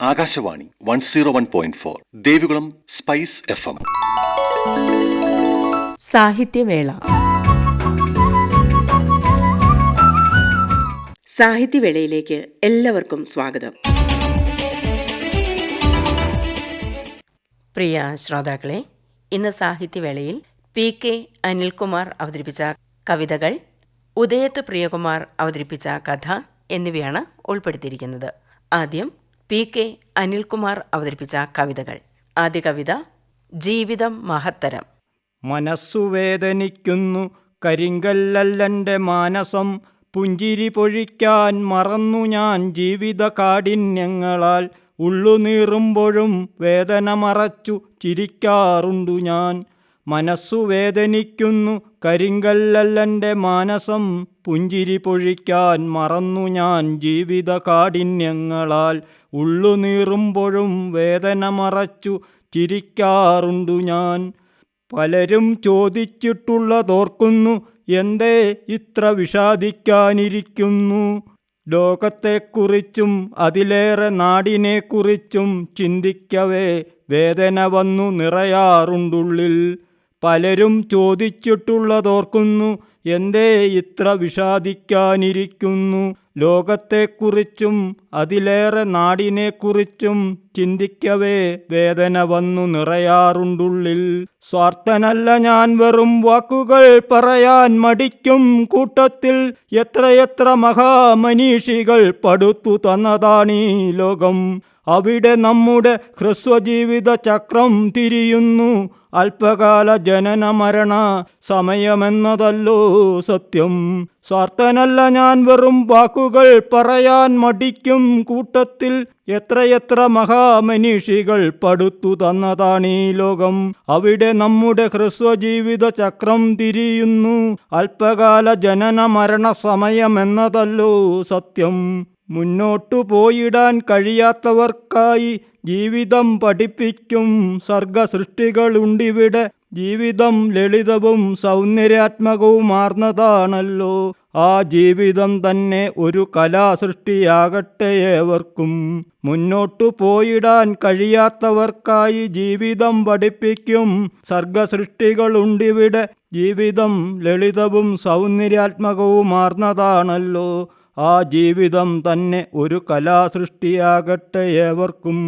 Akashvani one zero one point four Devikulam spice F M. സാഹിത്യവേള. സാഹിത്യവേളയിലേക്ക് എല്ലാവർക്കും സ്വാഗതം. പ്രിയ ശ്രോതാക്കളെ ഇന്ന് സാഹിത്യവേളയിൽ പി കെ അനിൽകുമാർ അവതരിപ്പിച്ച കവിതകൾ ഉദയത്ത് പ്രിയകുമാർ അവതരിപ്പിച്ച കഥ എന്നിവയാണ് ഉൾപ്പെടുത്തിയിരിക്കുന്നത്. ആദ്യം പി കെ അനിൽകുമാർ അവതരിപ്പിച്ച കവിതകൾ. ആദ്യ കവിത ജീവിതം മഹത്തരം. മനസ്സു വേദനിക്കുന്നു കരിങ്കല്ലല്ലന്റെ മാനസം. പുഞ്ചിരി പൊഴിക്കാൻ മറന്നു ഞാൻ ജീവിത കാഠിന്യങ്ങളാൽ. ഉള്ളുനീറുമ്പോഴും വേദന മറച്ചു ചിരിക്കാറുണ്ടു ഞാൻ. മനസ്സു വേദനിക്കുന്നു കരിങ്കല്ലല്ലന്റെ മാനസം. പുഞ്ചിരി പൊഴിക്കാൻ മറന്നു ഞാൻ ജീവിത കാഠിന്യങ്ങളാൽ. ഉള്ളുനീറുമ്പോഴും വേദന മറച്ചു ചിരിക്കാറുണ്ടു ഞാൻ. പലരും ചോദിച്ചിട്ടുള്ളതോർക്കുന്നു എന്തേ ഇത്ര വിഷാദിക്കാനിരിക്കുന്നു? ലോകത്തെക്കുറിച്ചും അതിലേറെ നാടിനെക്കുറിച്ചും ചിന്തിക്കവേ വേദന വന്നു നിറയാറുണ്ടുള്ളിൽ. പലരും ചോദിച്ചിട്ടുള്ളതോർക്കുന്നു എന്തേ ഇത്ര വിഷാദിക്കാനിരിക്കുന്നു? ലോകത്തെക്കുറിച്ചും അതിലേറെ നാടിനെക്കുറിച്ചും ചിന്തിക്കവേ വേദന വന്നു നിറയാറുണ്ടുള്ളിൽ. സ്വാർത്ഥനല്ല ഞാൻ വെറും വാക്കുകൾ പറയാൻ മടിക്കും കൂട്ടത്തിൽ എത്രയെത്ര മഹാമനീഷികൾ പടുത്തു തന്നതാണീ ലോകം. അവിടെ നമ്മുടെ ഹ്രസ്വജീവിത ചക്രം തിരിയുന്നു. അല്പകാല ജനന മരണ സമയമെന്നതല്ലോ സത്യം. സ്വാർത്ഥനല്ല ഞാൻ വെറും വാക്കുകൾ പറയാൻ മടിക്കും. കൂട്ടത്തിൽ എത്രയെത്ര മഹാമനീഷികൾ പടുത്തു തന്നതാണീ ലോകം. അവിടെ നമ്മുടെ ഹ്രസ്വജീവിത ചക്രം തിരിയുന്നു. അല്പകാല ജനന മരണ സമയമെന്നതല്ലോ സത്യം. മുന്നോട്ടു പോയിടാൻ കഴിയാത്തവർക്കായി ജീവിതം പഠിപ്പിക്കും സർഗസൃഷ്ടികളുണ്ടിവിടെ ജീവിതം ലളിതവും സൗന്ദര്യാത്മകവുമാർന്നതാണല്ലോ. ആ ജീവിതം തന്നെ ഒരു കലാസൃഷ്ടിയാകട്ടെ ഏവർക്കും. മുന്നോട്ടു പോയിടാൻ കഴിയാത്തവർക്കായി ജീവിതം പഠിപ്പിക്കും സർഗസൃഷ്ടികളുണ്ടിവിടെ ജീവിതം ലളിതവും സൗന്ദര്യാത്മകവുമാർന്നതാണല്ലോ. ആ ജീവിതം തന്നെ ഒരു കലാസൃഷ്ടിയാകട്ടെ ഏവർക്കും.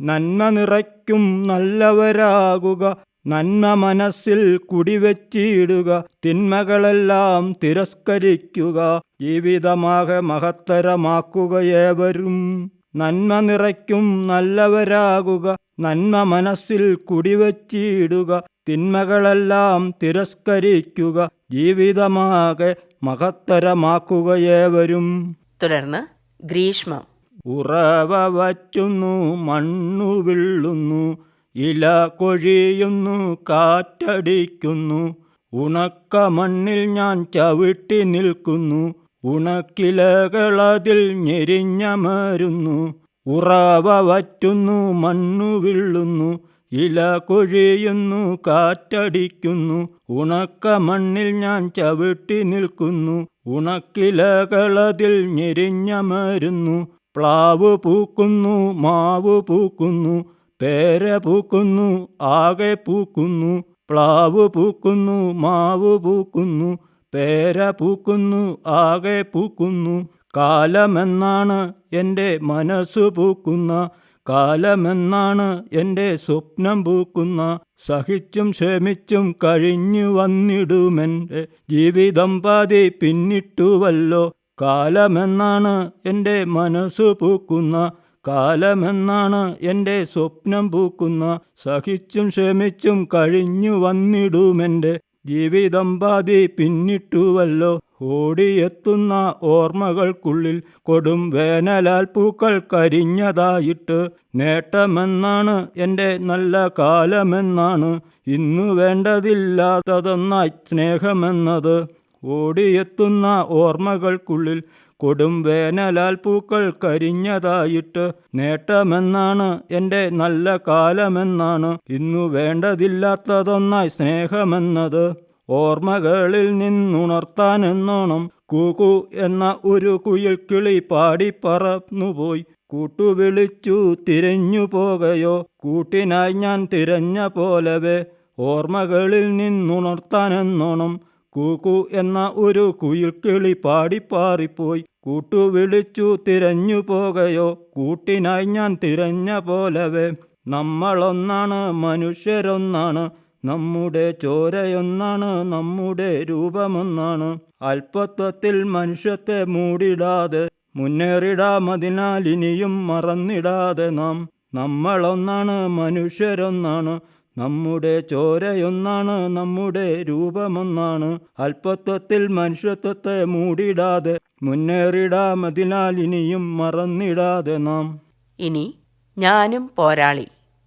നന്മ നിറയ്ക്കും നല്ലവരാകുക. നന്മ മനസ്സിൽ കുടിവെച്ചിടുക. തിന്മകളെല്ലാം തിരസ്കരിക്കുക. ജീവിതമാകെ മഹത്തരമാക്കുക ഏവരും. നന്മ നിറയ്ക്കും നല്ലവരാകുക. നന്മ മനസ്സിൽ കുടിവെച്ചിടുക. തിന്മകളെല്ലാം തിരസ്കരിക്കുക. ജീവിതമാകെ മഹത്തരമാക്കുകയേവരും. തുടർന്ന് ഗ്രീഷ്മം. ഉറവ വറ്റുന്നു മണ്ണു വിള്ളുന്നു ഇല കൊഴിയുന്നു കാറ്റടിക്കുന്നു. ഉണക്ക മണ്ണിൽ ഞാൻ ചവിട്ടി നിൽക്കുന്നു. ഉണക്കിലകളതിൽ ഞെരിഞ്ഞമരുന്നു ഉറവ വറ്റുന്നു മണ്ണു വിള്ളുന്നു ഇല കൊഴിയുന്നു കാറ്റടിക്കുന്നു. ഉണക്ക മണ്ണിൽ ഞാൻ ചവിട്ടി നിൽക്കുന്നു. ഉണക്കിലകളതിൽ ഞെരിഞ്ഞമരുന്നു പ്ലാവ് പൂക്കുന്നു മാവ് പൂക്കുന്നു. പേര പൂക്കുന്നു ആകെ പൂക്കുന്നു. പ്ലാവ് പൂക്കുന്നു മാവ് പൂക്കുന്നു. പേര പൂക്കുന്നു ആകെ പൂക്കുന്നു. കാലമെന്നാണ് എന്റെ മനസ്സു പൂക്കുന്ന. കാലമെന്നാണ് എന്റെ സ്വപ്നം പൂക്കുന്ന. സഹിച്ചും ക്ഷമിച്ചും കഴിഞ്ഞു വന്നിടുമെന്റെ ജീവിതം പാതി പിന്നിട്ടുവല്ലോ. കാലമെന്നാണ് എന്റെ മനസ്സ് പൂക്കുന്ന. കാലമെന്നാണ് എന്റെ സ്വപ്നം പൂക്കുന്ന. സഹിച്ചും ക്ഷമിച്ചും കഴിഞ്ഞു വന്നിടുമെന്റെ ജീവിതം പാതി പിന്നിട്ടുവല്ലോ. ഓടിയെത്തുന്ന ഓർമ്മകൾക്കുള്ളിൽ കൊടും വേനലാൽ പൂക്കൾ കരിഞ്ഞതായിട്ട് നേട്ടമെന്നാണ് എന്റെ നല്ല കാലമെന്നാണ് ഇന്നു വേണ്ടതില്ലാത്തതെന്നായി സ്നേഹമെന്നത്. ഓടിയെത്തുന്ന ഓർമ്മകൾക്കുള്ളിൽ കൊടും വേനലാൽ പൂക്കൾ കരിഞ്ഞതായിട്ട് നേട്ടമെന്നാണ് എന്റെ നല്ല കാലമെന്നാണ് ഇന്നു വേണ്ടതില്ലാത്തതൊന്നായി സ്നേഹമെന്നത്. ഓർമ്മകളിൽ നിന്നുണർത്താനെന്നോണം കൂകു എന്ന ഒരു കുയിൽ കിളി പാടി പറന്നുപോയി. കൂട്ടുവിളിച്ചു തിരഞ്ഞു പോകയോ കൂട്ടിനായി ഞാൻ തിരഞ്ഞ പോലവേ ഓർമ്മകളിൽ നിന്നുണർത്താനെന്നോണം കൂക്കു എന്ന ഒരു കുയിൽ കിളി പാടിപ്പാറിപ്പോയി കൂട്ടുവിളിച്ചു തിരഞ്ഞു പോകയോ കൂട്ടിനായി ഞാൻ തിരഞ്ഞ പോലവേ നമ്മളൊന്നാണ് മനുഷ്യരൊന്നാണ് നമ്മുടെ ചോരയൊന്നാണ് നമ്മുടെ രൂപമൊന്നാണ്. അല്പത്വത്തിൽ മനുഷ്യത്തെ മൂടിടാതെ മുന്നേറിടാമതിനാൽ ഇനിയും മറന്നിടാതെ നാം. നമ്മളൊന്നാണ് മനുഷ്യരൊന്നാണ്. നമ്മുടെ ചോരയൊന്നാണ് നമ്മുടെ രൂപമൊന്നാണ്. അല്പത്വത്തിൽ മനുഷ്യത്വത്തെ മൂടിടാതെ മുന്നേറിടാമതിനാൽ ഇനിയും മറന്നിടാതെ നാം. ഇനി ഞാനും പോരാളി.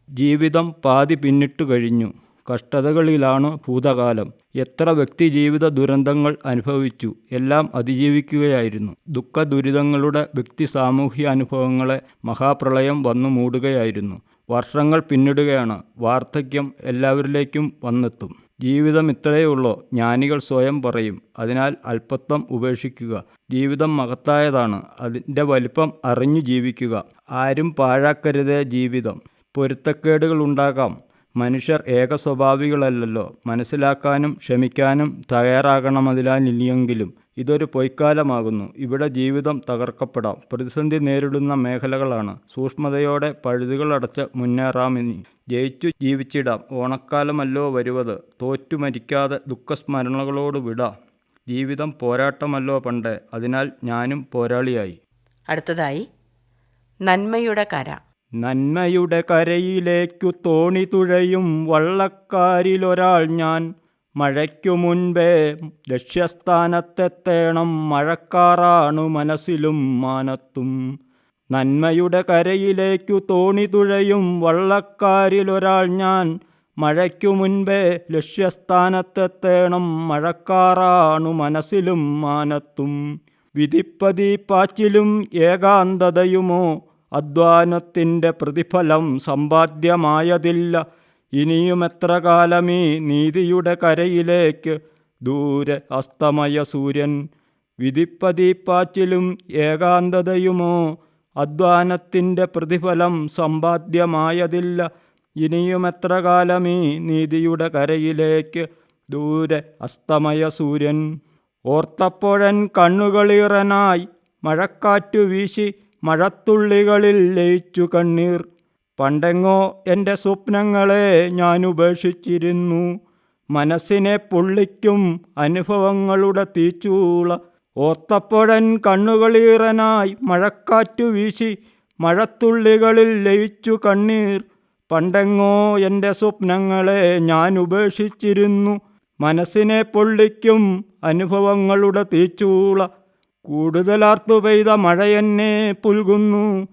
ജീവിതം പാതി പിന്നിട്ടു കഴിഞ്ഞു. കഷ്ടതകളിലാണ് ഭൂതകാലം. എത്ര വ്യക്തി ജീവിത ദുരന്തങ്ങൾ അനുഭവിച്ചു എല്ലാം അതിജീവിക്കുകയായിരുന്നു. ദുഃഖ ദുരിതങ്ങളുടെ വ്യക്തി സാമൂഹ്യ അനുഭവങ്ങളെ മഹാപ്രളയം വന്നു മൂടുകയായിരുന്നു. വർഷങ്ങൾ പിന്നിടുകയാണ് വാർദ്ധക്യം എല്ലാവരിലേക്കും വന്നെത്തും. ജീവിതം ഇത്രയേ ഉള്ളോ ജ്ഞാനികൾ സ്വയം പറയും അതിനാൽ അല്പത്വം ഉപേക്ഷിക്കുക. ജീവിതം മഹത്തായതാണ് അതിന്റെ വലിപ്പം അറിഞ്ഞു ജീവിക്കുക. ആരും പാഴാക്കരുതേ ജീവിതം. പൊരുത്തക്കേടുകൾ ഉണ്ടാകാം മനുഷ്യർ ഏക സ്വഭാവികളല്ലല്ലോ മനസ്സിലാക്കാനും ക്ഷമിക്കാനും തയ്യാറാകണം ഇനിയെങ്കിലും ഇതൊരു പൊയ്ക്കാലമാകുന്നു. ഇവിടെ ജീവിതം തകർക്കപ്പെടാം. പ്രതിസന്ധി നേരിടുന്ന മേഖലകളാണ്. സൂക്ഷ്മതയോടെ പഴുതുകളടച്ച് മുന്നേറാമിനി ജയിച്ചു ജീവിച്ചിടാം. ഓണക്കാലമല്ലോ വരുവത്. തോറ്റു മരിക്കാതെ ദുഃഖസ്മരണകളോട് വിടാം. ജീവിതം പോരാട്ടമല്ലോ പണ്ട്. അതിനാൽ ഞാനും പോരാളിയായി. അടുത്തതായി നന്മയുടെ കര. നന്മയുടെ കരയിലേക്കു തോണി തുഴയും വള്ളക്കാരിലൊരാൾ ഞാൻ. മഴയ്ക്കു മുൻപേ ലക്ഷ്യസ്ഥാനത്തെത്തേണം മഴക്കാറാണു മനസ്സിലും മാനത്തും. നന്മയുടെ കരയിലേക്കു തോണി തുഴയും വള്ളക്കാരിലൊരാൾ ഞാൻ. മഴയ്ക്കു മുൻപേ ലക്ഷ്യസ്ഥാനത്തെത്തേണം മഴക്കാറാണു മനസ്സിലും മാനത്തും. വിധിപ്പതി പാച്ചിലും ഏകാന്തതയുമോ? അധ്വാനത്തിന്റെ പ്രതിഫലം സമ്പാദ്യമായതില്ല. ഇനിയും എത്ര കാലമീ നീതിയുടെ കരയിലേക്ക്? ദൂരെ അസ്തമയ സൂര്യൻ വിധിപ്പതിപ്പാച്ചിലും ഏകാന്തതയുമോ? അധ്വാനത്തിന്റെ പ്രതിഫലം സമ്പാദ്യമായതില്ല. ഇനിയും എത്ര കാലമീ നീതിയുടെ കരയിലേക്ക്? ദൂരെ അസ്തമയ സൂര്യൻ ഓർത്തപ്പോഴൻ കണ്ണുകളിറനായി മഴക്കാറ്റു വീശി മഴത്തുള്ളികളിൽ ലയിച്ചു കണ്ണീർ. പണ്ടെങ്ങോ എന്റെ സ്വപ്നങ്ങളെ ഞാൻ ഉപേക്ഷിച്ചിരുന്നു. മനസ്സിനെ പൊള്ളിക്കും അനുഭവങ്ങളുടെ തീച്ചൂള. ഓർത്തപ്പോഴൻ കണ്ണുകളീറനായി മഴക്കാറ്റു വീശി മഴത്തുള്ളികളിൽ ലയിച്ചു കണ്ണീർ. പണ്ടെങ്ങോ എന്റെ സ്വപ്നങ്ങളെ ഞാൻ ഉപേക്ഷിച്ചിരുന്നു. മനസ്സിനെ പൊള്ളിക്കും അനുഭവങ്ങളുടെ തീച്ചൂള. കൂടുതലാർത്തു പെയ്ത മഴയെന്നെ പുൽകുന്നു.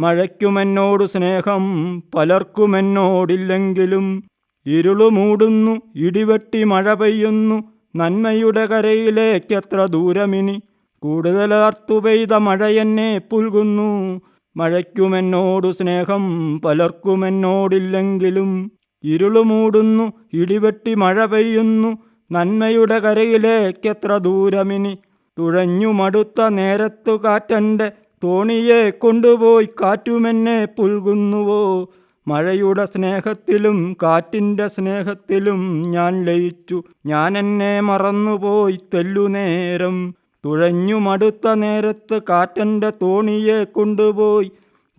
മഴയ്ക്കുമെന്നോട് സ്നേഹം പലർക്കുമെന്നോടില്ലെങ്കിലും ഇരുളുമൂടുന്നു ഇടിവെട്ടി മഴ പെയ്യുന്നു. നന്മയുടെ കരയിലേക്കെത്ര ദൂരമിനി. കൂടുതലാർത്തു പെയ്ത മഴയെന്നെ പുൽകുന്നു. മഴയ്ക്കുമെന്നോടു സ്നേഹം പലർക്കുമെന്നോടില്ലെങ്കിലും ഇരുളുമൂടുന്നു ഇടിവെട്ടി മഴ പെയ്യുന്നു. നന്മയുടെ കരയിലേക്കെത്ര ദൂരമിനി. തുഴഞ്ഞു മടുത്ത നേരത്തു കാറ്റന്റെ തോണിയെ കൊണ്ടുപോയി കാറ്റുമെന്നെ പുൽകുന്നുവോ? മഴയുടെ സ്നേഹത്തിലും കാറ്റിന്റെ സ്നേഹത്തിലും ഞാൻ ലയിച്ചു. ഞാൻ എന്നെ മറന്നുപോയി തെല്ലുനേരം. തുഴഞ്ഞു മടുത്ത നേരത്ത് കാറ്റന്റെ തോണിയെ കൊണ്ടുപോയി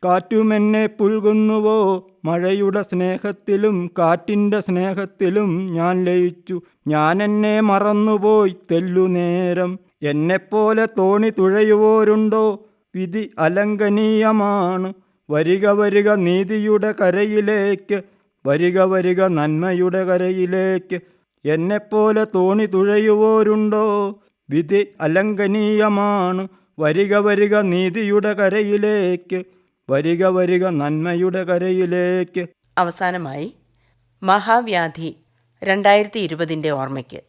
കാറ്റുമെന്നെ പുൽകുന്നുവോ? മഴയുടെ സ്നേഹത്തിലും കാറ്റിന്റെ സ്നേഹത്തിലും ഞാൻ ലയിച്ചു. ഞാൻ എന്നെ മറന്നുപോയി തെല്ലുനേരം. എന്നെപ്പോലെ തോണി തുഴയുവോരുണ്ടോ? വിധി അലംഘനീയമാണ് വരിക വരിക നീതിയുടെ കരയിലേക്ക് വരിക വരിക നന്മയുടെ കരയിലേക്ക്. എന്നെപ്പോലെ തോണി തുഴയുവോരുണ്ടോ? വിധി അലംഘനീയമാണ് വരിക വരിക നീതിയുടെ കരയിലേക്ക് വരിക വരിക നന്മയുടെ കരയിലേക്ക്. അവസാനമായി മഹാവ്യാധി രണ്ടായിരത്തി ഇരുപതിന്റെ ഓർമ്മയ്ക്ക്.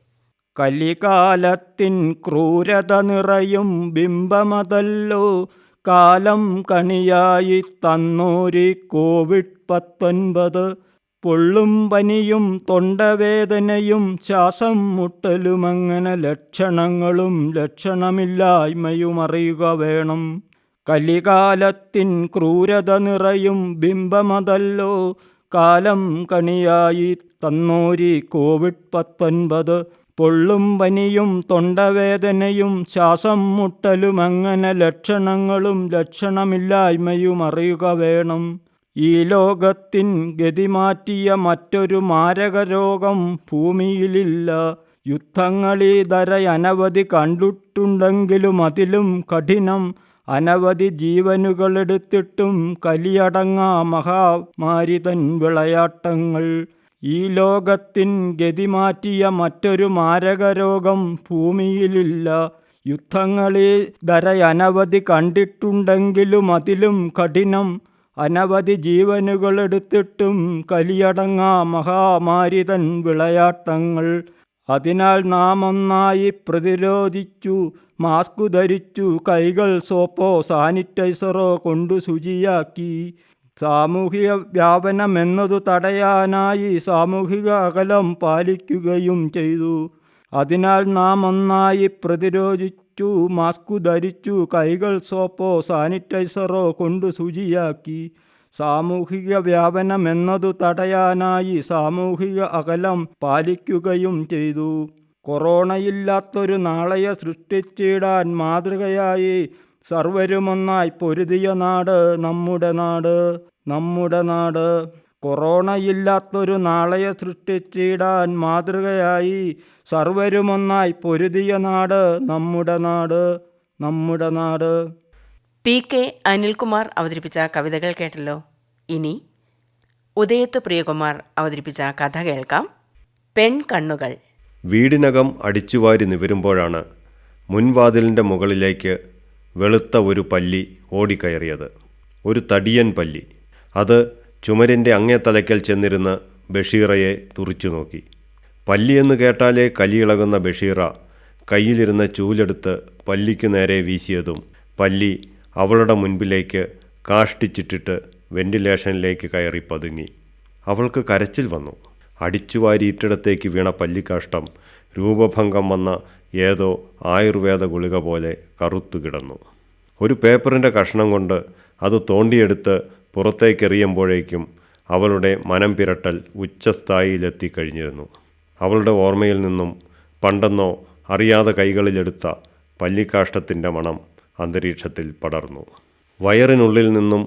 കലികാലത്തിൻ ക്രൂരത നിറയും ബിംബമതല്ലോ. കാലം കണിയായി തന്നൂരി കോവിഡ് പത്തൊൻപത്. പൊള്ളും പനിയും തൊണ്ടവേദനയും ശ്വാസം മുട്ടലുമങ്ങനെ ലക്ഷണങ്ങളും ലക്ഷണമില്ലായ്മയും അറിയുക വേണം. കലികാലത്തിൻ ക്രൂരത നിറയും ബിംബമതല്ലോ. കാലം കണിയായി തന്നൂരി കോവിഡ് പത്തൊൻപത്. പൊള്ളും പനിയും തൊണ്ടവേദനയും ശ്വാസം മുട്ടലും അങ്ങനെ ലക്ഷണങ്ങളും ലക്ഷണമില്ലായ്മയും അറിയുക വേണം. ഈ ലോകത്തിൻ ഗതി മാറ്റിയ മറ്റൊരു മാരകരോഗം ഭൂമിയിലില്ല. യുദ്ധങ്ങളീതര അനവധി കണ്ടിട്ടുണ്ടെങ്കിലും അതിലും കഠിനം. അനവധി ജീവനുകളെടുത്തിട്ടും കലിയടങ്ങാ മഹാമാരി തൻ വിളയാട്ടങ്ങൾ. ഈ ലോകത്തിൻ ഗതി മാറ്റിയ മറ്റൊരു മാരകരോഗം ഭൂമിയിലില്ല. യുദ്ധങ്ങളെ ധര അനവധി കണ്ടിട്ടുണ്ടെങ്കിലും അതിലും കഠിനം. അനവധി ജീവനുകളെടുത്തിട്ടും കലിയടങ്ങാ മഹാമാരിതൻ വിളയാട്ടങ്ങൾ. അതിനാൽ നാം ഒന്നായി പ്രതിരോധിച്ചു മാസ്ക് ധരിച്ചു കൈകൾ സോപ്പോ സാനിറ്റൈസറോ കൊണ്ടു ശുചിയാക്കി. സാമൂഹിക വ്യാപനമെന്നതു തടയാനായി സാമൂഹിക അകലം പാലിക്കുകയും ചെയ്തു. അതിനാൽ നാം ഒന്നായി പ്രതിരോധിച്ചു മാസ്ക് ധരിച്ചു കൈകൾ സോപ്പോ സാനിറ്റൈസറോ കൊണ്ട് ശുചിയാക്കി. സാമൂഹിക വ്യാപനമെന്നതു തടയാനായി സാമൂഹിക അകലം പാലിക്കുകയും ചെയ്തു. കൊറോണയില്ലാത്തൊരു നാളെയെ സൃഷ്ടിച്ചിടാൻ മാതൃകയായി സർവരുമൊന്നായി പൊരുതിയ നാട് നമ്മുടെ നാട് നമ്മുടെ നാട്. കൊറോണയില്ലാത്തൊരു നാളെയെ സൃഷ്ടിച്ചിടാൻ മാതൃകയായി സർവരുമൊന്നായി പൊരുതിയ നാട് നമ്മുടെ നാട് നമ്മുടെ നാട്. പി കെ അനിൽകുമാർ അവതരിപ്പിച്ച കവിതകൾ കേട്ടല്ലോ. ഇനി ഉദയത്ത് പ്രിയകുമാർ അവതരിപ്പിച്ച കഥ കേൾക്കാം. പെൺ കണ്ണുകൾ വീടിനകം അടിച്ചുവാരി നിവരുമ്പോഴാണ് മുൻവാതിലിന്റെ മുകളിലേക്ക് വെളുത്ത ഒരു പല്ലി ഓടിക്കയറിയത്. ഒരു തടിയൻ പല്ലി. അത് ചുമരിന്റെ അങ്ങേ തലയ്ക്കൽ ചെന്നിരുന്ന് ബഷീറയെ തുറിച്ചു നോക്കി. പല്ലിയെന്ന് കേട്ടാലേ കലിയിളകുന്ന ബഷീറ കയ്യിലിരുന്ന ചൂലെടുത്ത് പല്ലിക്കു നേരെ വീശിയതും പല്ലി അവളുടെ മുൻപിലേക്ക് കാഷ്ടിച്ചിട്ടിട്ട് വെന്റിലേഷനിലേക്ക് കയറി പതുങ്ങി. അവൾക്ക് കരച്ചിൽ വന്നു. അടിച്ചുവാരിയിട്ടിടത്തേക്ക് വീണ പല്ലിക്കാഷ്ടം രൂപഭംഗം വന്ന ഏതോ ആയുർവേദ ഗുളിക പോലെ കറുത്തു കിടന്നു. ഒരു പേപ്പറിന്റെ കഷ്ണം കൊണ്ട് അത് തോണ്ടിയെടുത്ത് പുറത്തേക്കെറിയുമ്പോഴേക്കും അവളുടെ മനം പിരട്ടൽ ഉച്ചസ്ഥായിയിലെത്തിക്കഴിഞ്ഞിരുന്നു അവളുടെ ഓർമ്മയിൽ നിന്നും പണ്ടെന്നോ അറിയാതെ കൈകളിലെടുത്ത പല്ലിക്കാഷ്ടത്തിന്റെ മണം അന്തരീക്ഷത്തിൽ പടർന്നു. വയറിനുള്ളിൽ നിന്നും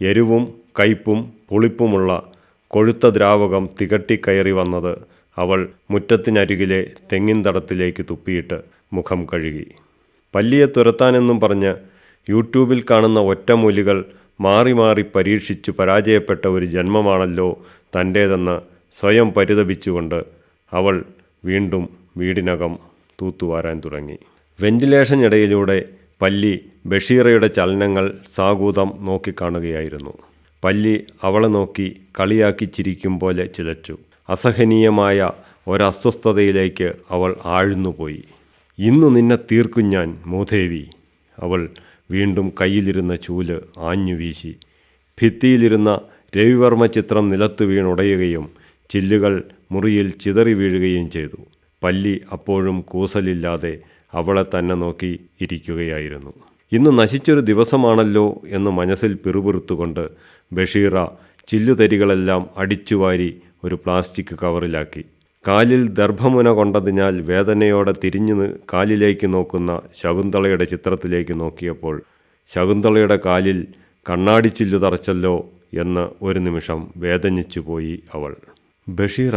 എരിവും കയ്പും പുളിപ്പുമുള്ള കൊഴുത്ത ദ്രാവകം തികട്ടിക്കയറി വന്നത് അവൾ മുറ്റത്തിനരികിലെ തെങ്ങിൻ തടത്തിലേക്ക് തുപ്പിയിട്ട് മുഖം കഴുകി. പല്ലിയെ തുരത്താനെന്നും പറഞ്ഞ് യൂട്യൂബിൽ കാണുന്ന ഒറ്റമൂലികൾ മാറി മാറി പരീക്ഷിച്ചു പരാജയപ്പെട്ട ഒരു ജന്മമാണല്ലോ തന്റേതെന്ന് സ്വയം പരിതപിച്ചുകൊണ്ട് അവൾ വീണ്ടും വീടിനകം തൂത്തുവാരാൻ തുടങ്ങി. വെന്റിലേഷൻ ഇടയിലൂടെ പല്ലി ബഷീറയുടെ ചലനങ്ങൾ സാഗൂതം നോക്കിക്കാണുകയായിരുന്നു. പല്ലി അവളെ നോക്കി കളിയാക്കി ചിരിക്കും പോലെ ചിലച്ചു. അസഹനീയമായ ഒരസ്വസ്ഥതയിലേക്ക് അവൾ ആഴ്ന്നുപോയി. ഇന്നു നിന്നെ തീർക്കും ഞാൻ മൂധേവി അവൾ വീണ്ടും കയ്യിലിരുന്ന ചൂൽ ആഞ്ഞു വീശി. ഭിത്തിയിലിരുന്ന രവിവർമ്മ ചിത്രം നിലത്ത് വീണുടയുകയും ചില്ലുകൾ മുറിയിൽ ചിതറി വീഴുകയും ചെയ്തു. പല്ലി അപ്പോഴും കൂസലില്ലാതെ അവളെ തന്നെ നോക്കി ഇരിക്കുകയായിരുന്നു. ഇന്ന് നശിച്ചൊരു ദിവസമാണല്ലോ എന്ന് മനസ്സിൽ പിറുപിറുത്തുകൊണ്ട് ബഷീറ ചില്ലുതരികളെല്ലാം അടിച്ചുവാരി ഒരു പ്ലാസ്റ്റിക് കവറിലാക്കി. കാലിൽ ദർഭമുന കൊണ്ടതിനാൽ വേദനയോടെ തിരിഞ്ഞു കാലിലേക്ക് നോക്കുന്ന ശകുന്തളയുടെ ചിത്രത്തിലേക്ക് നോക്കിയപ്പോൾ ശകുന്തളയുടെ കാലിൽ കണ്ണാടി ചില്ലു തറച്ചല്ലോ എന്ന് ഒരു നിമിഷം വേദനിച്ചു പോയി അവൾ. ബഷീറ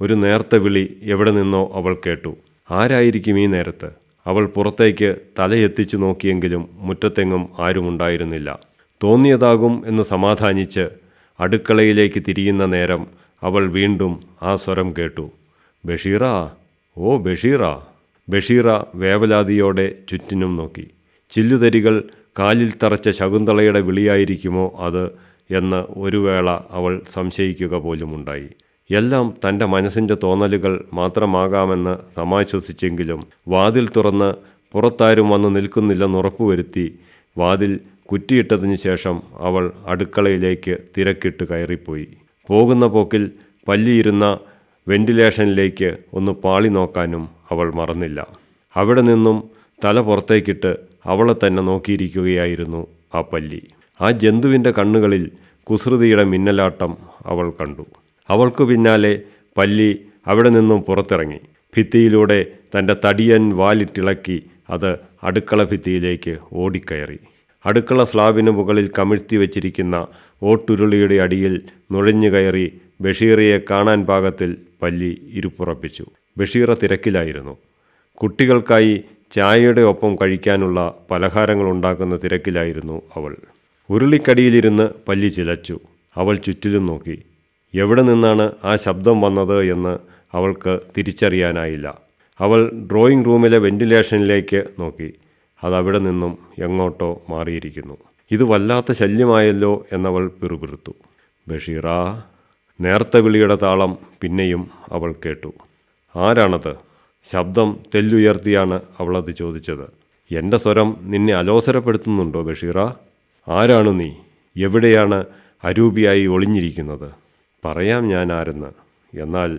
ഒരു നേർത്ത വിളി എവിടെ നിന്നോ അവൾ കേട്ടു. ആരായിരിക്കും ഈ നേരത്ത്? അവൾ പുറത്തേക്ക് തലയെത്തിച്ചു നോക്കിയെങ്കിലും മുറ്റത്തെങ്ങും ആരുമുണ്ടായിരുന്നില്ല. തോന്നിയതാകും എന്ന് സമാധാനിച്ച് അടുക്കളയിലേക്ക് തിരിയുന്ന നേരം അവൾ വീണ്ടും ആ സ്വരം കേട്ടു. ബഷീറ ഓ ബഷീറ. ബഷീറ വേവലാതിയോടെ ചുറ്റിനും നോക്കി. ചില്ലുതരികൾ കാലിൽ തറച്ച ശകുന്തളയുടെ വിളിയായിരിക്കുമോ അത് എന്ന് ഒരു വേള അവൾ സംശയിക്കുക പോലുമുണ്ടായി. എല്ലാം തന്റെ മനസ്സിന്റെ തോന്നലുകൾ മാത്രമാകാമെന്ന് സമാശ്വസിച്ചെങ്കിലും വാതിൽ തുറന്ന് പുറത്താരും വന്ന് നിൽക്കുന്നില്ലെന്ന് ഉറപ്പുവരുത്തി വാതിൽ കുറ്റിയിട്ടതിനു ശേഷം അവൾ അടുക്കളയിലേക്ക് തിരക്കിട്ട് കയറിപ്പോയി. പോകുന്ന പോക്കിൽ പല്ലിയിരുന്ന വെന്റിലേഷനിലേക്ക് ഒന്ന് പാളി നോക്കാനും അവൾ മറന്നില്ല. അവിടെ നിന്നും തല പുറത്തേക്കിട്ട് അവളെ തന്നെ നോക്കിയിരിക്കുകയായിരുന്നു ആ പല്ലി. ആ ജന്തുവിന്റെ കണ്ണുകളിൽ കുസൃതിയുടെ മിന്നലാട്ടം അവൾ കണ്ടു. അവൾക്ക് പിന്നാലെ പല്ലി അവിടെ നിന്നും പുറത്തിറങ്ങി. ഭിത്തിയിലൂടെ തന്റെ തടിയൻ വാലിട്ടിളക്കി അത് അടുക്കള ഭിത്തിയിലേക്ക് ഓടിക്കയറി. അടുക്കള സ്ലാബിന് മുകളിൽ കമിഴ്ത്തി വച്ചിരിക്കുന്ന ഓട്ടുരുളിയുടെ അടിയിൽ നുഴഞ്ഞു കയറി ബഷീറയെ കാണാൻ പാകത്തിൽ പല്ലി ഇരുപ്പുറപ്പിച്ചു. ബഷീറ തിരക്കിലായിരുന്നു. കുട്ടികൾക്കായി ചായയുടെ ഒപ്പം കഴിക്കാനുള്ള പലഹാരങ്ങൾ ഉണ്ടാക്കുന്ന തിരക്കിലായിരുന്നു അവൾ. ഉരുളിക്കടിയിലിരുന്ന് പല്ലി ചിലച്ചു. അവൾ ചുറ്റിലും നോക്കി. എവിടെ നിന്നാണ് ആ ശബ്ദം വന്നത് എന്ന് അവൾക്ക് തിരിച്ചറിയാനായില്ല. അവൾ ഡ്രോയിങ് റൂമിലെ വെന്റിലേഷനിലേക്ക് നോക്കി. അതവിടെ നിന്നും എങ്ങോട്ടോ മാറിയിരിക്കുന്നു. ഇത് വല്ലാത്ത ശല്യമായല്ലോ എന്നവൾ പിറുപിറുത്തു. ബഷീറ നേർത്ത വിളിയുടെ താളം പിന്നെയും അവൾ കേട്ടു. ആരാണത്? ശബ്ദം തെല്ലുയർത്തിയാണ് അവളത് ചോദിച്ചത്. എന്റെ സ്വരം നിന്നെ അലോസരപ്പെടുത്തുന്നുണ്ടോ ബഷീറ? ആരാണ് നീ? എവിടെയാണ് അരൂപിയായി ഒളിഞ്ഞിരിക്കുന്നത്? പറയാം ഞാൻ ആരെന്ന്. എന്നാൽ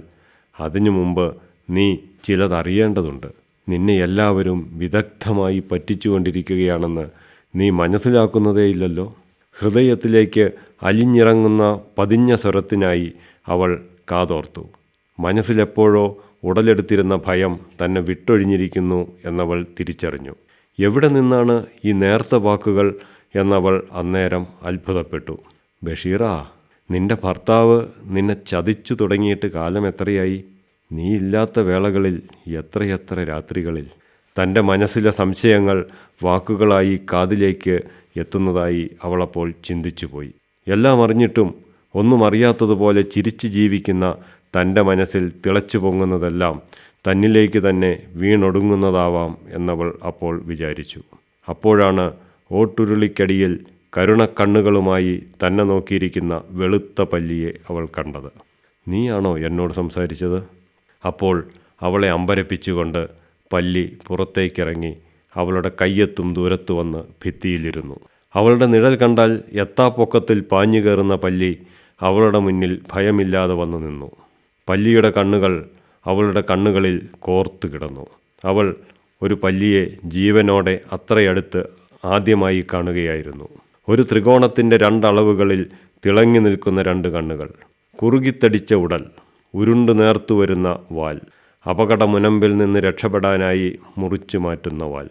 അതിനു മുമ്പ് നീ ചിലതറിയേണ്ടതുണ്ട്. നിന്നെ എല്ലാവരും വിദഗ്ധമായി പറ്റിച്ചുകൊണ്ടിരിക്കുകയാണെന്ന് നീ മനസ്സിലാക്കുന്നതേയില്ലല്ലോ ഹൃദയത്തിലേക്ക് അലിഞ്ഞിറങ്ങുന്ന പതിഞ്ഞ സ്വരത്തിനായി അവൾ കാതോർത്തു. മനസ്സിലെപ്പോഴോ ഉടലെടുത്തിരുന്ന ഭയം തന്നെ വിട്ടൊഴിഞ്ഞിരിക്കുന്നു എന്നവൾ തിരിച്ചറിഞ്ഞു. എവിടെ നിന്നാണ് ഈ നേർത്ത വാക്കുകൾ എന്നവൾ അന്നേരം അത്ഭുതപ്പെട്ടു. ബഷീറാ നിന്റെ ഭർത്താവ് നിന്നെ ചതിച്ചു തുടങ്ങിയിട്ട് കാലം എത്രയായി? നീ ഇല്ലാത്ത വേളകളിൽ എത്രയെത്ര രാത്രികളിൽ. തന്റെ മനസ്സിലെ സംശയങ്ങൾ വാക്കുകളായി കാതിലേക്ക് എത്തുന്നതായി അവളപ്പോൾ ചിന്തിച്ചുപോയി. എല്ലാം അറിഞ്ഞിട്ടും ഒന്നും അറിയാത്തതുപോലെ ചിരിച്ചു ജീവിക്കുന്ന തന്റെ മനസ്സിൽ തിളച്ചു പൊങ്ങുന്നതെല്ലാം തന്നിലേക്ക് തന്നെ വീണൊടുങ്ങുന്നതാവാം എന്നവൾ അപ്പോൾ വിചാരിച്ചു. അപ്പോഴാണ് ഓട്ടുരുളിക്കടിയിൽ കരുണക്കണ്ണുകളുമായി തന്നെ നോക്കിയിരിക്കുന്ന വെളുത്ത പല്ലിയെ അവൾ കണ്ടത്. നീയാണോ എന്നോട് സംസാരിച്ചത്? അപ്പോൾ അവളെ അമ്പരപ്പിച്ചുകൊണ്ട് പല്ലി പുറത്തേക്കിറങ്ങി അവളുടെ കയ്യെത്തും ദൂരത്തു വന്ന് ഭിത്തിയിലിരുന്നു. അവളുടെ നിഴൽ കണ്ടാൽ എത്താപ്പൊക്കത്തിൽ പാഞ്ഞു കയറുന്ന പല്ലി അവളുടെ മുന്നിൽ ഭയമില്ലാതെ വന്നു നിന്നു. പല്ലിയുടെ കണ്ണുകൾ അവളുടെ കണ്ണുകളിൽ കോർത്തു കിടന്നു. അവൾ ഒരു പല്ലിയെ ജീവനോടെ അത്രയടുത്ത് ആദ്യമായി കാണുകയായിരുന്നു. ഒരു ത്രികോണത്തിന്റെ രണ്ടളവുകളിൽ തിളങ്ങി നിൽക്കുന്ന രണ്ട് കണ്ണുകൾ കുറുകിത്തടിച്ച ഉടൽ ഉരുണ്ടു നേർത്തു വരുന്ന വാൽ. അപകട മുനമ്പിൽ നിന്ന് രക്ഷപ്പെടാനായി മുറിച്ചു മാറ്റുന്ന വാൽ.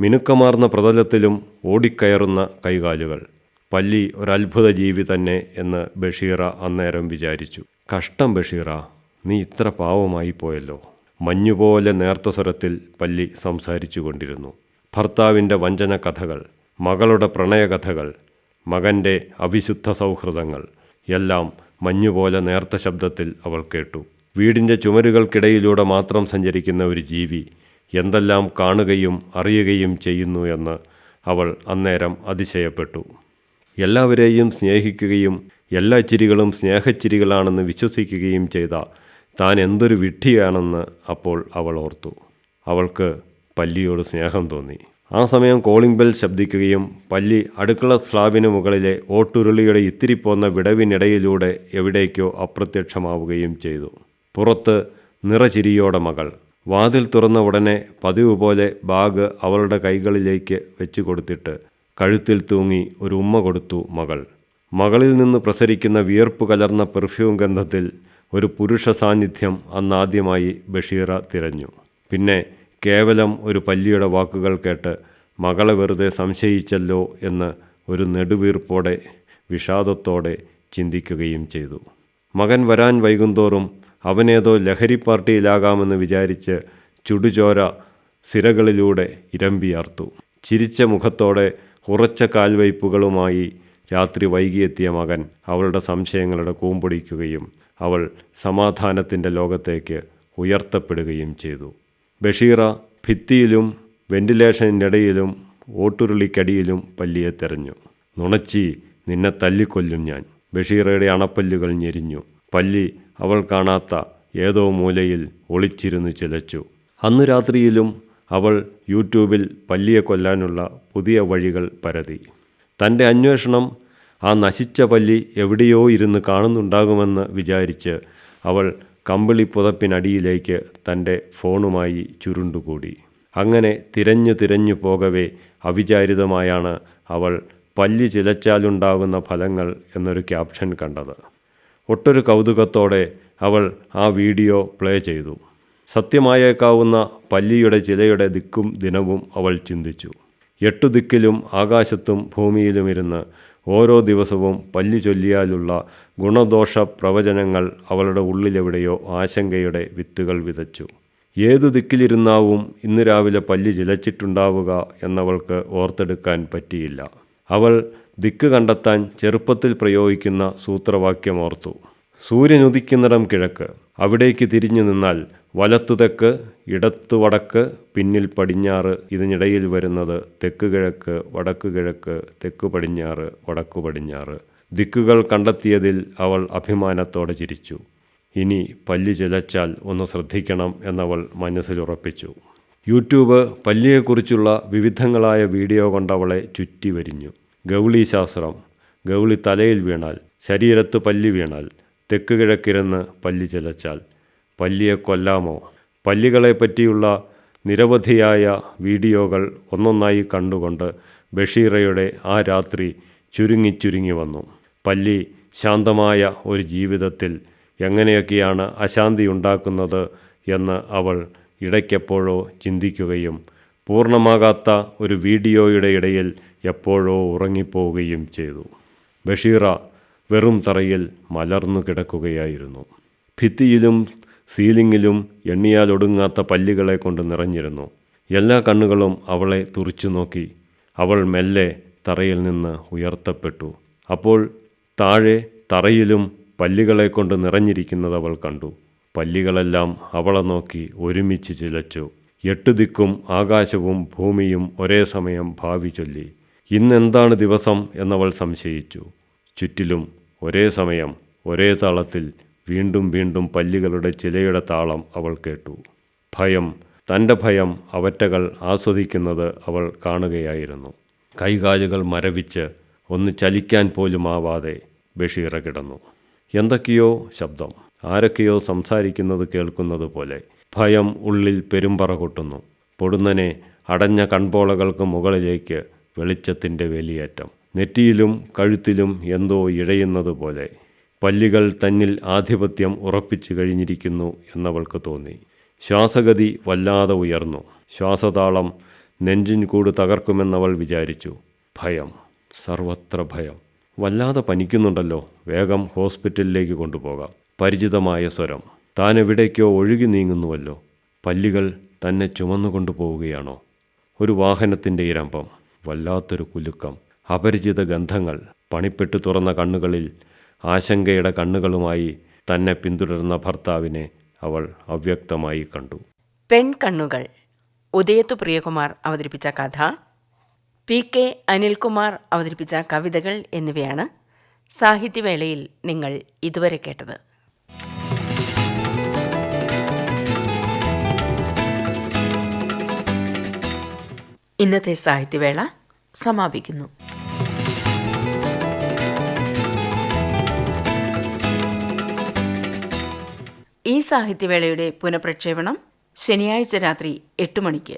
മിനുക്കമാർന്ന പ്രതലത്തിലും ഓടിക്കയറുന്ന കൈകാലുകൾ. പല്ലി ഒരത്ഭുത ജീവി തന്നെ എന്ന് ബഷീറ അന്നേരം വിചാരിച്ചു. കഷ്ടം ബഷീറ നീ ഇത്ര പാവമായി പോയല്ലോ. മഞ്ഞുപോലെ നേർത്ത സ്വരത്തിൽ പല്ലി സംസാരിച്ചു കൊണ്ടിരുന്നു. ഭർത്താവിന്റെ വഞ്ചന കഥകൾ മകളുടെ പ്രണയകഥകൾ മകന്റെ അവിശുദ്ധ സൗഹൃദങ്ങൾ എല്ലാം മഞ്ഞുപോലെ നേർത്ത ശബ്ദത്തിൽ അവൾ കേട്ടു. വീടിന്റെ ചുമരുകൾക്കിടയിലൂടെ മാത്രം സഞ്ചരിക്കുന്ന ഒരു ജീവി എന്തെല്ലാം കാണുകയും അറിയുകയും ചെയ്യുന്നു എന്ന് അവൾ അന്നേരം അതിശയപ്പെട്ടു. എല്ലാവരെയും സ്നേഹിക്കുകയും എല്ലാ ചിരികളും സ്നേഹച്ചിരികളാണെന്ന് വിശ്വസിക്കുകയും ചെയ്ത താൻ എന്തൊരു വിഡ്ഢിയാണെന്ന് അപ്പോൾ അവൾ ഓർത്തു. അവൾക്ക് പല്ലിയോട് സ്നേഹം തോന്നി. ആ സമയം കോളിംഗ് ബെൽ ശബ്ദിക്കുകയും പല്ലി അടുക്കള സ്ലാബിന് മുകളിലെ ഓട്ടുരുളിയുടെ ഇത്തിരി പോന്ന വിടവിനിടയിലൂടെ എവിടേക്കോ അപ്രത്യക്ഷമാവുകയും ചെയ്തു. പുറത്ത് നിറചിരിയോടെ മകൾ. വാതിൽ തുറന്ന ഉടനെ പതിവ് പോലെ ബാഗ് അവളുടെ കൈകളിലേക്ക് വെച്ചു കൊടുത്തിട്ട് കഴുത്തിൽ തൂങ്ങി ഒരു ഉമ്മ കൊടുത്തു മകൾ. മകളിൽ നിന്ന് പ്രസരിക്കുന്ന വിയർപ്പ് കലർന്ന പെർഫ്യൂം ഗന്ധത്തിൽ ഒരു പുരുഷ സാന്നിധ്യം അന്നാദ്യമായി ബഷീറ തിരഞ്ഞു. പിന്നെ കേവലം ഒരു പല്ലിയുടെ വാക്കുകൾ കേട്ട് മകളെ വെറുതെ സംശയിച്ചല്ലോ എന്ന് ഒരു നെടുവീർപ്പോടെ വിഷാദത്തോടെ ചിന്തിക്കുകയും ചെയ്തു. മകൻ വരാൻ വൈകുന്തോറും അവനേതോ ലഹരി പാർട്ടിയിലാകാമെന്ന് വിചാരിച്ച് ചുടുചോര സിരകളിലൂടെ ഇരമ്പിയാർത്തു ചിരിച്ച മുഖത്തോടെ ഉറച്ച കാൽവയ്പ്പുകളുമായി രാത്രി വൈകിയെത്തിയ മകൻ അവളുടെ സംശയങ്ങളുടെ കൂമ്പൊടിക്കുകയും അവൾ സമാധാനത്തിന്റെ ലോകത്തേക്ക് ഉയർത്തപ്പെടുകയും ചെയ്തു. ബഷീറ ഭിത്തിയിലും വെന്റിലേഷനിടയിലും ഓട്ടുരുളിക്കടിയിലും പല്ലിയെ തെരഞ്ഞു നുണച്ചി നിന്നെ തല്ലിക്കൊല്ലും ഞാൻ. ബഷീറയുടെ അണപ്പല്ലുകൾ ഞെരിഞ്ഞു. പല്ലി അവൾ കാണാത്ത ഏതോ മൂലയിൽ ഒളിച്ചിരുന്ന് ചിലച്ചു അന്ന് രാത്രിയിലും അവൾ യൂട്യൂബിൽ പല്ലിയെ കൊല്ലാനുള്ള പുതിയ വഴികൾ പരതി. തന്റെ അന്വേഷണം ആ നശിച്ച പല്ലി എവിടെയോ ഇരുന്ന് കാണുന്നുണ്ടാകുമെന്ന് വിചാരിച്ച് അവൾ കമ്പിളി പുതപ്പിനടിയിലേക്ക് തന്റെ ഫോണുമായി ചുരുണ്ടുകൂടി. അങ്ങനെ തിരഞ്ഞു തിരഞ്ഞു പോകവേ അവിചാരിതമായാണ് അവൾ പല്ലി ചിലച്ചാലുണ്ടാകുന്ന ഫലങ്ങൾ എന്നൊരു ക്യാപ്ഷൻ കണ്ടത്. ഒട്ടൊരു കൗതുകത്തോടെ അവൾ ആ വീഡിയോ പ്ലേ ചെയ്തു. സത്യമായേക്കാവുന്ന പല്ലിയുടെ ചിലയുടെ ദിക്കും ദിനവും അവൾ ചിന്തിച്ചു. എട്ടു ദിക്കിലും ആകാശത്തും ഭൂമിയിലുമിരുന്ന് ഓരോ ദിവസവും പല്ലി ചൊല്ലിയാലുള്ള ഗുണദോഷ പ്രവചനങ്ങൾ അവളുടെ ഉള്ളിലെവിടെയോ ആശങ്കയുടെ വിത്തുകൾ വിതച്ചു. ഏതു ദിക്കിലിരുന്നാവും ഇന്ന് രാവിലെ പല്ലി ചിലച്ചിട്ടുണ്ടാവുക എന്നവൾക്ക് ഓർത്തെടുക്കാൻ പറ്റിയില്ല. അവൾ ദിക്ക് കണ്ടെത്താൻ ചെറുപ്പത്തിൽ പ്രയോഗിക്കുന്ന സൂത്രവാക്യം ഓർത്തു. സൂര്യൻ ഉദിക്കുന്നിടം കിഴക്ക്. അവിടേക്ക് തിരിഞ്ഞു നിന്നാൽ വലത്തു തെക്ക് ഇടത്തു വടക്ക് പിന്നിൽ പടിഞ്ഞാറ് ഇതിനിടയിൽ വരുന്നത് തെക്ക് കിഴക്ക് വടക്ക് കിഴക്ക് തെക്ക് പടിഞ്ഞാറ് വടക്കു പടിഞ്ഞാറ്. ദിക്കുകൾ കണ്ടെത്തിയതിൽ അവൾ അഭിമാനത്തോടെ ചിരിച്ചു. ഇനി പല്ലി ചിലച്ചാൽ ഒന്ന് ശ്രദ്ധിക്കണം എന്നവൾ മനസ്സിലുറപ്പിച്ചു യൂട്യൂബ് പല്ലിയെക്കുറിച്ചുള്ള വിവിധങ്ങളായ വീഡിയോ കൊണ്ടവളെ ചുറ്റി വരിഞ്ഞു. ഗൗളി ശാസ്ത്രം ഗൗളി തലയിൽ വീണാൽ ശരീരത്ത് പല്ലി വീണാൽ തെക്ക് കിഴക്കിരുന്ന് പല്ലി ചിലച്ചാൽ പല്ലിയെ കൊല്ലാമോ? പല്ലികളെ പറ്റിയുള്ള നിരവധിയായ വീഡിയോകൾ ഒന്നൊന്നായി കണ്ടുകൊണ്ട് ബഷീറയുടെ ആ രാത്രി ചുരുങ്ങി ചുരുങ്ങി വന്നു. പല്ലി ശാന്തമായ ഒരു ജീവിതത്തിൽ എങ്ങനെയൊക്കെയാണ് അശാന്തി ഉണ്ടാക്കുന്നത് എന്ന് അവൾ ഇടയ്ക്കെപ്പോഴോ ചിന്തിക്കുകയും പൂർണമാകാത്ത ഒരു വീഡിയോയുടെ ഇടയിൽ എപ്പോഴോ ഉറങ്ങിപ്പോവുകയും ചെയ്തു. ബഷീറ വെറും തറയിൽ മലർന്നു കിടക്കുകയായിരുന്നു. ഭിത്തിയിലും സീലിങ്ങിലും എണ്ണിയാലൊടുങ്ങാത്ത പല്ലുകളെ കൊണ്ട് നിറഞ്ഞിരുന്നു. എല്ലാ കണ്ണുകളും അവളെ തുറിച്ചു നോക്കി അവൾ മെല്ലെ തറയിൽ നിന്ന് ഉയർത്തപ്പെട്ടു. അപ്പോൾ താഴെ തറയിലും പല്ലുകളെ കൊണ്ട് നിറഞ്ഞിരിക്കുന്നത് അവൾ കണ്ടു. പല്ലികളെല്ലാം അവളെ നോക്കി ഒരുമിച്ച് ചിലച്ചു. എട്ടു ദിക്കും ആകാശവും ഭൂമിയും ഒരേ സമയം ഭാവി ചൊല്ലി. ഇന്നെന്താണ് ദിവസം എന്നവൾ സംശയിച്ചു. ചുറ്റിലും ഒരേ സമയം ഒരേ താളത്തിൽ വീണ്ടും വീണ്ടും പല്ലികളുടെ ചിലയുടെ താളം അവൾ കേട്ടു. ഭയം തന്റെ ഭയം അവറ്റകൾ ആസ്വദിക്കുന്നത് അവൾ കാണുകയായിരുന്നു. കൈകാലുകൾ മരവിച്ച് ഒന്ന് ചലിക്കാൻ പോലും ആവാതെ ബഷീറ കിടന്നു. എന്തൊക്കെയോ ശബ്ദം ആരൊക്കെയോ സംസാരിക്കുന്നത് കേൾക്കുന്നത് പോലെ ഭയം ഉള്ളിൽ പെരുമ്പറ കൊട്ടുന്നു. പൊടുന്നനെ അടഞ്ഞ കൺപോളകൾക്ക് മുകളിലേക്ക് വെളിച്ചത്തിന്റെ വേലിയേറ്റം. നെറ്റിയിലും കഴുത്തിലും എന്തോ ഇഴയുന്നത് പോലെ പല്ലികൾ തന്നിൽ ആധിപത്യം ഉറപ്പിച്ചു കഴിഞ്ഞിരിക്കുന്നു എന്നവൾക്ക് തോന്നി. ശ്വാസഗതി വല്ലാതെ ഉയർന്നു. ശ്വാസതാളം നെഞ്ചിൻ കൂട് തകർക്കുമെന്നവൾ വിചാരിച്ചു. ഭയം സർവത്ര ഭയം. വല്ലാതെ പനിക്കുന്നുണ്ടല്ലോ. വേഗം ഹോസ്പിറ്റലിലേക്ക് കൊണ്ടുപോകാം. പരിചിതമായ സ്വരം. താൻ എവിടേക്കോ ഒഴുകി നീങ്ങുന്നുവല്ലോ. പല്ലികൾ തന്നെ ചുമന്നുകൊണ്ടു പോവുകയാണോ ഒരു വാഹനത്തിന്റെ ഇരമ്പം. വല്ലാത്തൊരു കുലുക്കം. അപരിചിത ഗന്ധങ്ങൾ പണിപ്പെട്ടു തുറന്ന കണ്ണുകളിൽ ആശങ്കയുടെ കണ്ണുകളുമായി തന്നെ പിന്തുടരുന്ന ഭർത്താവിനെ അവൾ അവ്യക്തമായി കണ്ടു. പെൺകണ്ണുകൾ. ഉദയത്തു പ്രിയകുമാർ അവതരിപ്പിച്ച കഥ. പി കെ അനിൽകുമാർ അവതരിപ്പിച്ച കവിതകൾ എന്നിവയാണ് സാഹിത്യവേളയിൽ നിങ്ങൾ ഇതുവരെ കേട്ടത്. ഇന്നത്തെ സാഹിത്യവേള സമാപിക്കുന്നു. ഈ സാഹിത്യവേളയുടെ പുനഃപ്രക്ഷേപണം ശനിയാഴ്ച രാത്രി എട്ട് മണിക്ക്.